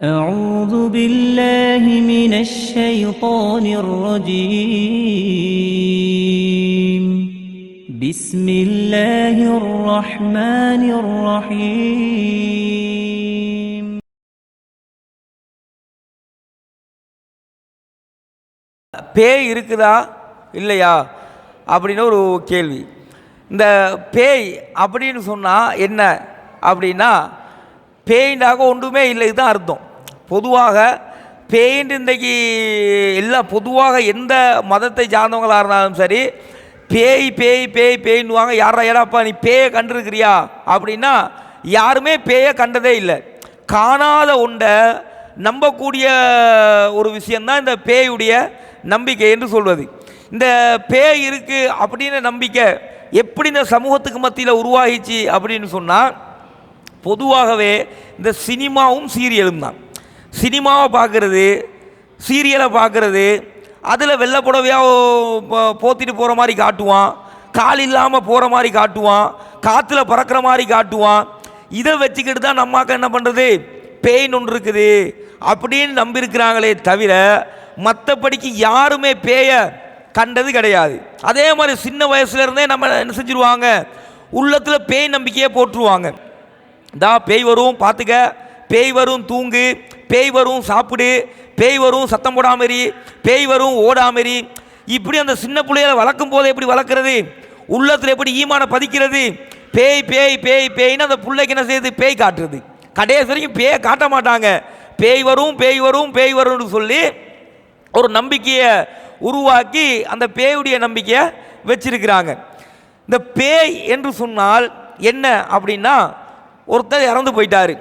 أعوذ بالله من الشيطان الرجيم بسم الله الرحمن الرحيم பேய் இருக்குதா இல்லையா அப்படின்னு ஒரு கேள்வி இந்த பேய் அப்படின்னு சொன்னால் என்ன அப்படின்னா பேயின்றாக ஒன்றுமே இல்லை இதுதான் அர்த்தம் பொதுவாக பேயின்னு இன்றைக்கி எல்லாம் பொதுவாக எந்த மதத்தை சார்ந்தவங்களாக இருந்தாலும் சரி பேய் பேய் பேய் பேய்ன்னுவாங்க. யாரா ஏடாப்பா நீ பேயை கண்டிருக்கிறியா? அப்படின்னா யாருமே பேயை கண்டதே இல்லை. காணாத உண்டை நம்பக்கூடிய ஒரு விஷயந்தான் இந்த பேயுடைய நம்பிக்கை என்று சொல்வது. இந்த பேய் இருக்குது அப்படின்னு நம்பிக்கை எப்படி இந்த சமூகத்துக்கு மத்தியில் உருவாகிச்சு அப்படின்னு சொன்னால் பொதுவாகவே இந்த சினிமாவும் சீரியலும் தான். சினிமாவை பார்க்குறது சீரியலை பார்க்குறது அதில் வெள்ளை புடவையாக போத்திட்டு போகிற மாதிரி காட்டுவான் கால் இல்லாமல் போகிற மாதிரி காட்டுவான் காற்றுல பறக்கிற மாதிரி காட்டுவான். இதை வச்சுக்கிட்டு தான் நம்மாக்க என்ன பண்ணுறது பேயின் ஒன்று இருக்குது அப்படின்னு நம்பியிருக்கிறாங்களே தவிர மற்றபடிக்கு யாருமே பேயை கண்டது கிடையாது. அதே மாதிரி சின்ன வயசுல இருந்தே நம்ம என்ன செஞ்சுருவாங்க? உள்ளத்தில் பேய் நம்பிக்கையே போட்டுருவாங்க தா பேய் வரும் பார்த்துக்க. பேய் வரும் தூங்கு. பேய் வரும் சாப்பிடு. பேய் வரும் சத்தம் போடாமரி. பேய் வரும் ஓடாமரி. இப்படி அந்த சின்ன பிள்ளைகளை வளர்க்கும் போது எப்படி வளர்க்குறது? உள்ளத்தில் எப்படி ஈமான பதிக்கிறது? பேய் பேய் பேய் பேய்னு அந்த பிள்ளைக்கு என்ன செய்யுது? பேய் காட்டுறது. கடைசி வரைக்கும் பேயை காட்ட மாட்டாங்க. பேய் வரும் பேய் வரும் பேய் வரும்னு சொல்லி ஒரு நம்பிக்கையை உருவாக்கி அந்த பேயுடைய நம்பிக்கையை வச்சிருக்கிறாங்க. இந்த பேய் என்று சொன்னால் என்ன அப்படின்னா ஒருத்தர் இறந்து போயிட்டார்.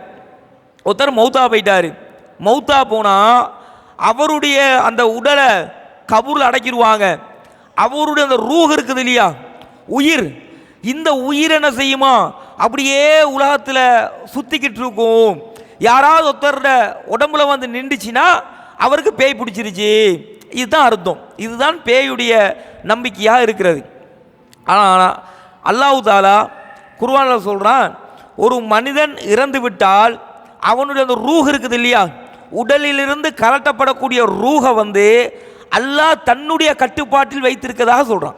ஒருத்தர் மௌத்தா போயிட்டார். மௌத்தா போனால் அவருடைய அந்த உடலை கபூரில் அடக்கிடுவாங்க. அவருடைய அந்த ரூஹ் இருக்குது இல்லையா? உயிர். இந்த உயிர் என்ன செய்யுமா? அப்படியே உலகத்தில் சுற்றிக்கிட்டு இருக்கும். யாராவது ஒருத்தரோட உடம்புல வந்து நின்றுச்சுன்னா அவருக்கு பேய் பிடிச்சிருச்சு. இதுதான் அர்த்தம். இதுதான் பேயுடைய நம்பிக்கையாக இருக்கிறது. ஆனால் அல்லாஹு தாலா குர்ஆனில் சொல்கிறான் ஒரு மனிதன் இறந்து விட்டால் அவனுடைய அந்த ரூஹ் இருக்குது இல்லையா? உடலிலிருந்து கலட்டப்படக்கூடிய ரூஹை வந்து அல்லாஹ் தன்னுடைய கட்டுப்பாட்டில் வைத்திருக்கதாக சொல்கிறான்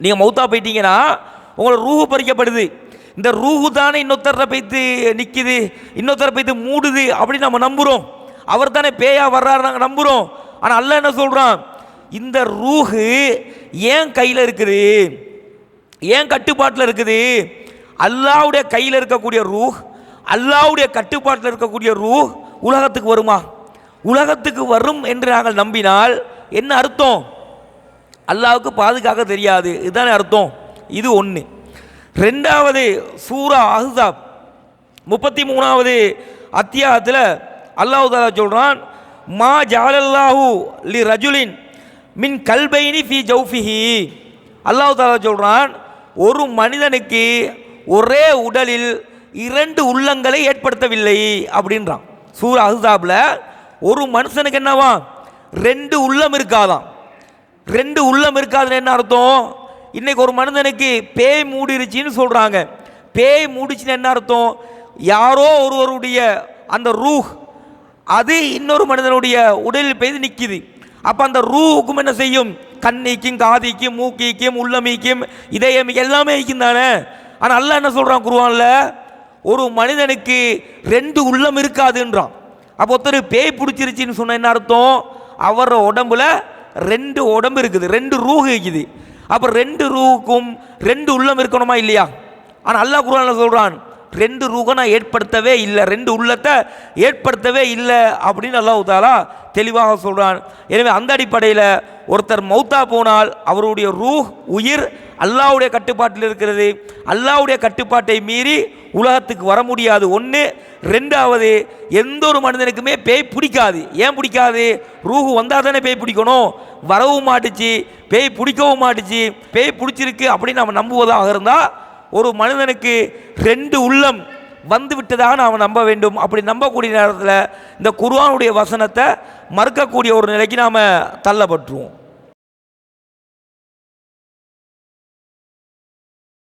நீங்கள் மௌத்தா போயிட்டீங்கன்னா உங்களோட ரூஹு பறிக்கப்படுது. இந்த ரூஹு தானே இன்னொருத்தரை போய்த்து நிற்கிது இன்னொருத்தரை போய்த்து மூடுது அப்படின்னு நம்ம நம்புகிறோம் அவர் தானே பேயா வர்றாரு நாங்கள் நம்புகிறோம் ஆனால் அல்ல என்ன சொல்கிறான் இந்த ரூஹு ஏன் கையில் இருக்குது? ஏன் கட்டுப்பாட்டில் இருக்குது? அல்லாவுடைய கையில் இருக்கக்கூடிய ரூஹ் அல்லாவுடைய கட்டுப்பாட்டில் இருக்கக்கூடிய ரூஹ் உலகத்துக்கு வருமா? உலகத்துக்கு வரும் என்று நாங்கள் நம்பினால் என்ன அர்த்தம்? அல்லாவுக்கு பாதுகாக்க தெரியாது. இதுதானே அர்த்தம். இது ஒன்று ரெண்டாவது சூரா அஹாப் முப்பத்தி மூணாவது அத்தியாயத்தில் அல்லாஹ் தாலா சொல்கிறான் மா ஜாலல்லாஹூ லி ரஜுலின் மின் கல்பைனி ஃபி ஜௌஃபிஹி. அல்லாஹ் தாலா சொல்கிறான் ஒரு மனிதனுக்கு ஒரே உடலில் இரண்டு உள்ளங்களை ஏற்படுத்தவில்லை. அப்படின்றான். சூர் அஹாபில் ஒரு மனுஷனுக்கு என்னவா? ரெண்டு உள்ளம் இருக்காதாம் ரெண்டு உள்ளம் இருக்காதுன்னு என்ன அர்த்தம்? இன்னைக்கு ஒரு மனிதனுக்கு பேய் மூடிருச்சின்னு சொல்கிறாங்க பேய் மூடிச்சுன்னு என்ன அர்த்தம்? யாரோ ஒருவருடைய அந்த ரூஹ் அது இன்னொரு மனிதனுடைய உடலில் பெய்து நிற்கிது அப்போ அந்த ரூவுக்கும் என்ன செய்யும்? கண்ணிக்கும் காதிக்கும் மூக்கிக்கும் உள்ளமிக்கும் இதயம் எல்லாமே இருக்கும் தானே ஆனால் அல்ல என்ன சொல்கிறான் குருவான்ல ஒரு மனிதனுக்கு ரெண்டு உள்ளம் இருக்காதுன்றான். அப்போ ஒருத்தர் பேய் பிடிச்சிருச்சின்னு சொன்ன என்ன அர்த்தம்? அவர் உடம்புல ரெண்டு உடம்பு இருக்குது ரெண்டு ரூஹ் இருக்குது. அப்போ ரெண்டு ரூவுக்கும் ரெண்டு உள்ளம் இருக்கணுமா இல்லையா? ஆனால் அல்லாஹ் குரான் சொல்கிறான் ரெண்டு ரூகை நான் ஏற்படுத்தவே இல்லை ரெண்டு உள்ளத்தை ஏற்படுத்தவே இல்லை அப்படின்னு அல்லாஹ் தாலா தெளிவாக சொல்கிறான் எனவே அந்த அடிப்படையில் ஒருத்தர் மௌத்தா போனால் அவருடைய ரூஹ் உயிர் அல்லாவுடைய கட்டுப்பாட்டில் இருக்கிறது. அல்லாவுடைய கட்டுப்பாட்டை மீறி உலகத்துக்கு வர முடியாது. ஒன்று ரெண்டாவது எந்த ஒரு மனிதனுக்குமே பேய் பிடிக்காது. ஏன் பிடிக்காது? ரூஹு வந்தால் தானே பேய் பிடிக்கணும். வரவும் மாட்டுச்சு. பேய் பிடிக்கவும் மாட்டுச்சு. பேய் பிடிச்சிருக்கு அப்படின்னு நம்ம நம்புவதாக இருந்தால் ஒரு மனிதனுக்கு ரெண்டு உள்ளம் வந்து விட்டதாக நாம் நம்ப வேண்டும். அப்படி நம்பக்கூடிய நேரத்தில் இந்த குருவானுடைய வசனத்தை மறுக்கக்கூடிய ஒரு நிலைக்கு நாம் தள்ளப்பட்டுருவோம்.